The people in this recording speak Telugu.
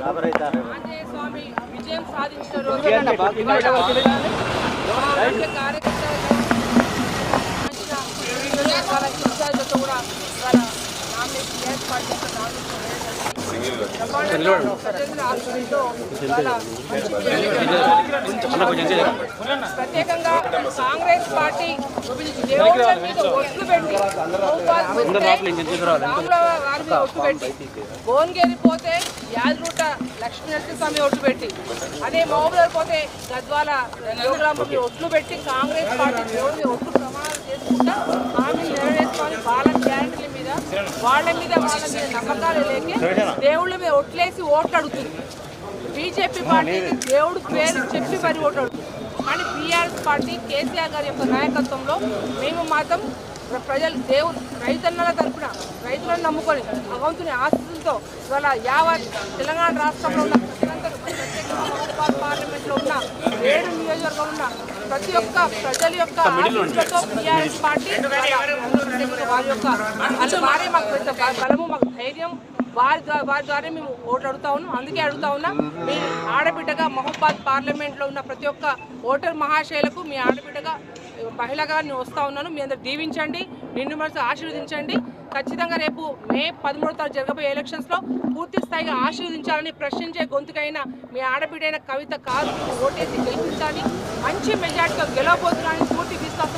ఆంజనేయ స్వామి విజయం సాధించిన రోజు ఏర్పాటు చేసిన ప్రత్యేకంగా కాంగ్రెస్ పార్టీ దేవుళ్ళ మీద ఒట్లు పెట్టి వారి మీద ఒట్లు పెట్టి భువనగిరి పోతే యాదృట లక్ష్మీ నరసింహస్వామి ఒట్లు పెట్టి అదే మహబూబ్నగర్ పోతే గద్వాల యోగులాంబకి ఒట్లు పెట్టి కాంగ్రెస్ పార్టీ దేవుడి ఒట్లు వాళ్ళ మీద వాళ్ళ మీద నమ్మకాలు లేక దేవుళ్ళ మీద ఒట్లేసి ఓట్లు అడుగుతుంది బీజేపీ పార్టీకి దేవుడు పేరు చెప్పి మరి ఓటు అడుగుతుంది కానీ బీఆర్ఎస్ పార్టీ కేసీఆర్ గారి యొక్క నాయకత్వంలో మేము మాత్రం ప్ర- ప్రజలు దేవుడు రైతన్నల తరపున రైతులను నమ్ముకొని భగవంతుని ఆశీస్సులతో ఇవాళ యావత్ తెలంగాణ రాష్ట్రంలో ఉన్న పార్లమెంట్లో ఉన్న ఏడు నియోజకవర్గంలో ఉన్న ప్రతి ఒక్క ప్రజల యొక్క ఆశీస్సులతో బీఆర్ఎస్ పార్టీ వారి యొక్క వారే మాకు పెద్ద బలము మాకు ధైర్యం. వారి ద్వారా వారి ద్వారా మేము ఓట్లు అడుగుతా ఉన్నాం. అందుకే అడుగుతా ఉన్నా మీ ఆడబిడ్డగా మహబాద్ పార్లమెంట్లో ఉన్న ప్రతి ఒక్క ఓటర్ మహాశైలకు మీ ఆడబిడ్డగా మహిళగా నేను వస్తూ ఉన్నాను. మీ అందరు దీవించండి నిన్ను మనసు ఆశీర్వదించండి. ఖచ్చితంగా రేపు మే పదమూడో తారీఖు జరగబోయే ఎలక్షన్స్లో పూర్తి స్థాయిగా ఆశీర్వదించాలని ప్రశ్నించే గొంతుకైన మీ ఆడబిడ్డైన కవిత కాదు. ఓటేసి గెలిపించాలి. మంచి మెజార్టీతో గెలవబోతున్నానని పూర్తి తీస్తాను